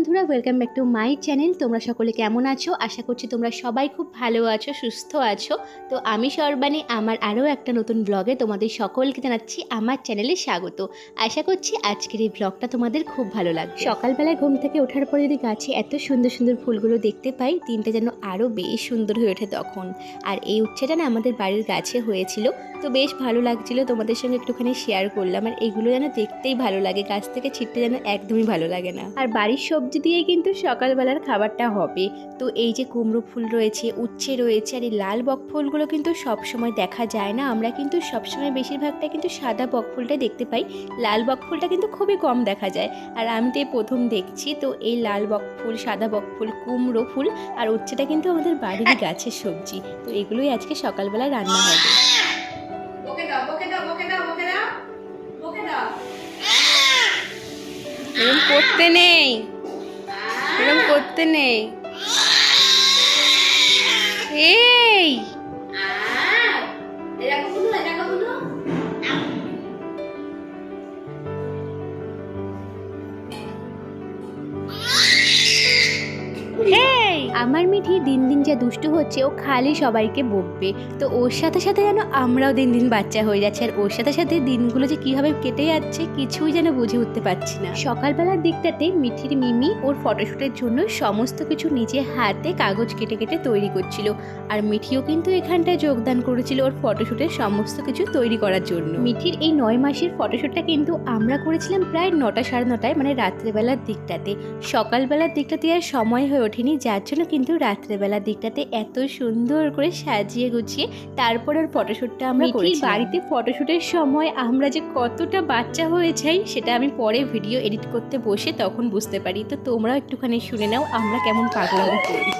বন্ধুরা welcome back to my channel তোমরা সকলে কেমন আছো? আশা করছি তোমরা সবাই খুব ভালো আছো, সুস্থ আছো। তো আমি সর্বাণী, আমার আরও একটা নতুন ব্লগে তোমাদের সকলকে জানাচ্ছি আমার চ্যানেলে স্বাগত। আশা করছি আজকের এই ব্লগটা তোমাদের খুব ভালো লাগবে। সকালবেলায় ঘুম থেকে ওঠার পরে যদি গাছে এত সুন্দর সুন্দর ফুলগুলো দেখতে পাই, দিনটা যেন আরও বেশ সুন্দর হয়ে ওঠে তখন। আর এই উচ্ছেটা না আমাদের বাড়ির গাছে হয়েছিল, তো বেশ ভালো লাগছিল। তোমাদের সঙ্গে একটুখানি শেয়ার করলাম, আর এগুলো যেন দেখতেই ভালো লাগে, গাছ থেকে ছিটতে যেন একদমই ভালো লাগে না। আর বাড়ির সবজি দিয়ে কিন্তু সকালবেলার খাবারটা হবে। তো এই যে কুমড়ো ফুল রয়েছে উচ্ছে রয়েছে আর এই লাল বক ফুলগুলো কিন্তু সবসময় দেখা যায় না। আমরা কিন্তু সবসময় বেশিরভাগটা কিন্তু সাদা বক ফুলটাই দেখতে পাই। লাল বক ফুলটা কিন্তু খুবই কম দেখা যায়। আর আমি তো এই প্রথম দেখছি তো এই লাল বক ফুল সাদা বক ফুল কুমড়ো ফুল আর উচ্ছেটা কিন্তু আমাদের বাড়িরই গাছের সবজি। তো এগুলোই আজকে সকালবেলা রান্না হবে। বকে দাও തന്നെ. আমার মিঠি দিন দিন যা দুষ্টু হচ্ছে, ও খালি সবাইকে বকবে। তো ওর সাথে সাথে যেন আমরাও দিন দিন বাচ্চা হয়ে যাচ্ছে, আর ওর সাথে সাথে দিনগুলো যে কীভাবে কেটে যাচ্ছে, কিছুই যেন বুঝে উঠতে পারছি না। সকালবেলার দিকটাতে মিঠির মিমি ওর ফটোশ্যুটের জন্য সমস্ত কিছু নিজে হাতে কাগজ কেটে কেটে তৈরি করছিল, আর মিঠিও কিন্তু এখানটায় যোগদান করেছিল ওর ফটোশ্যুটের সমস্ত কিছু তৈরি করার জন্য। মিঠির এই নয় মাসের ফটোশ্যুটটা কিন্তু আমরা করেছিলাম প্রায় নটা সাড়ে নটায় মানে রাত্রেবেলার দিকটাতে। সকালবেলার দিকটাতে আর সময় হয়ে ওঠেনি, যার জন্য কিন্তু রাত্রেবেলার দিকটাতে এত সুন্দর করে সাজিয়ে গুছিয়ে তারপর আর ফটোশ্যুটটা আমরা করি বাড়িতে ফটোশ্যুটের সময় আমরা যে কতটা বাচ্চা হয়ে যাই সেটা আমি পরে ভিডিও এডিট করতে বসে তখন বুঝতে পারি। তো তোমরাও একটুখানি শুনে নাও আমরা কেমন পাগলামো করি।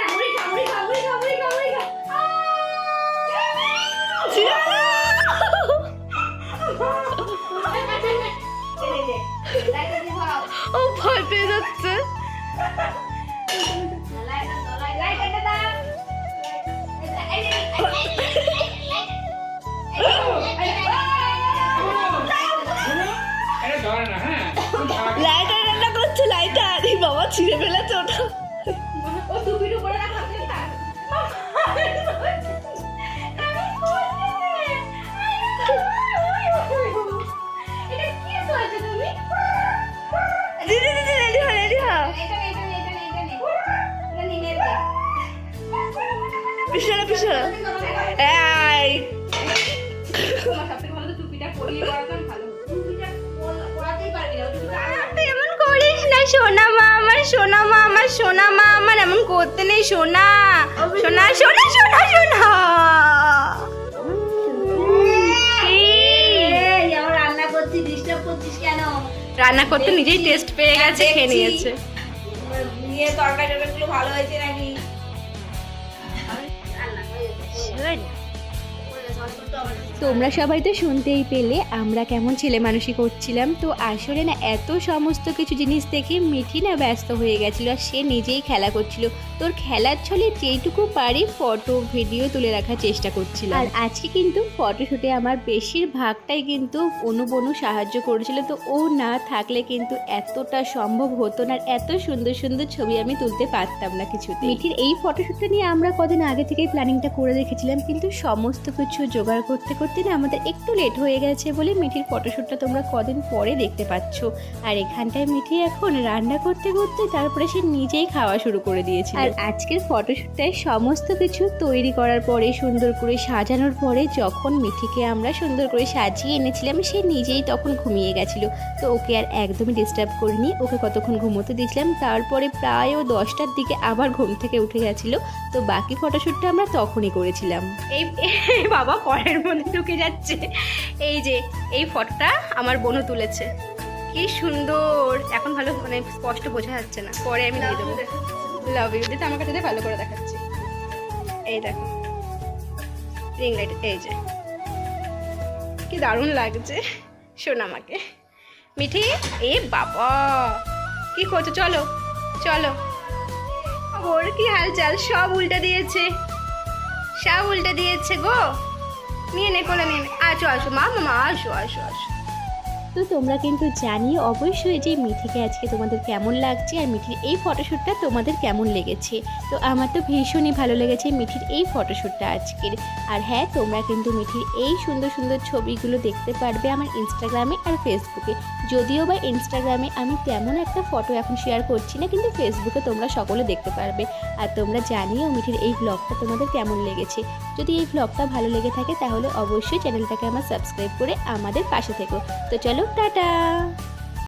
কামড়ি কামড়ি কামড়ি ও ভয় পেয়ে যাচ্ছে। না হ্যাঁ। লাইটার রান্না করছে লাইটার এই বাবা ছিঁড়ে ফেলেছে ওটা। টুপিটা তুই এমন করিস না এমন করতে নেই এই, রান্না করতে নিজেই টেস্ট পেয়ে গেছে খেয়ে নিয়েছে। তরকারি ভালো হয়েছে নাকি? Bora. তোমরা সবাই তো শুনতেই পেলে, আমরা কেমন ছেলে মানুষই করছিলাম। তো আসলে না, এত সমস্ত কিছু জিনিস দেখে মিঠি না ব্যস্ত হয়ে গেছিল আর সে নিজেই খেলা করছিল। তোর খেলার ছলে যেইটুকু পারি ফটো, ভিডিও তুলে রাখার চেষ্টা করছিল আর আজকে কিন্তু ফটোশুটে আমার বেশিরভাগটাই কিন্তু অনুবনু সাহায্য করেছিল। তো ও না থাকলে কিন্তু এতটা সম্ভব হতো না আর এত সুন্দর সুন্দর ছবি আমি তুলতে পারতাম না কিছুতে মিঠির এই ফটোশ্যুটটা নিয়ে আমরা কদিন আগে থেকেই প্ল্যানিংটা করে রেখেছিলাম কিন্তু সমস্ত কিছু জোগাড় করতে করতে না আমাদের একটু লেট হয়ে গেছে বলে মিঠির ফটোশ্যুটটা তোমরা কদিন পরে দেখতে পাচ্ছ। আর এখানটায় মিঠি এখন রান্না করতে করতে তারপরে সে নিজেই খাওয়া শুরু করে দিয়েছে আর আজকের ফটোশ্যুটটায় সমস্ত কিছু তৈরি করার পরে সুন্দর করে সাজানোর পরে যখন মিঠিকে আমরা সুন্দর করে সাজিয়ে এনেছিলাম সে নিজেই তখন ঘুমিয়ে গেছিল। তো ওকে আর একদমই ডিস্টার্ব করিনি। ওকে কতক্ষণ ঘুমোতে দিয়েছিলাম তারপরে প্রায় ও দশটার দিকে আবার ঘুম থেকে উঠে গেছিল। তো বাকি ফটোশ্যুটটা আমরা তখনই করেছিলাম। এই বাবা পরের মধ্যে ঢুকে যাচ্ছে। এই যে, এই ফটোটা আমার বোনও তুলেছে। কি সুন্দর। এখন ভালো মানে স্পষ্ট বোঝা যাচ্ছে না। পরে আমি দিয়ে দেবো। লাভ ইউ দিতে আমার কাছে ভালো করে দেখাচ্ছি। এই দেখো। রিং লাইট এই যে। কি দারুণ লাগছে। শোন আমাকে। মিঠি, এ বাবা। কি করছ? চলো চলো। ওর কি হালচাল? সব উল্টে দিয়েছে। সব উল্টে দিয়েছে গো। নিয়ে নে কোলে নিয়ে আসো আসো মা মামা আসো আসো আসো তো তোমরা কিন্তু জানিয়ে অবশ্যই যে মিঠিকে আজকে তোমাদের কেমন লাগছে আর মিঠির এই ফটোশ্যুটটা তোমাদের কেমন লেগেছে। তো আমার তো ভীষণই ভালো লেগেছে মিঠির এই ফটোশ্যুটটা আজকের। আর হ্যাঁ তোমরা কিন্তু মিঠির এই সুন্দর সুন্দর ছবিগুলো দেখতে পারবে আমার ইনস্টাগ্রামে আর ফেসবুকে যদিও বা ইনস্টাগ্রামে আমি তেমন একটা ফটো এখন শেয়ার করছি না, কিন্তু ফেসবুকে তোমরা সকলে দেখতে পারবে। আর তোমরা জানিও মিঠির এই ব্লগটা তোমাদের কেমন লেগেছে। যদি এই ব্লগটা ভালো লেগে থাকে তাহলে অবশ্যই চ্যানেলটাকে আমার সাবস্ক্রাইব করে আমাদের পাশে থেকো। তো চলো Tata!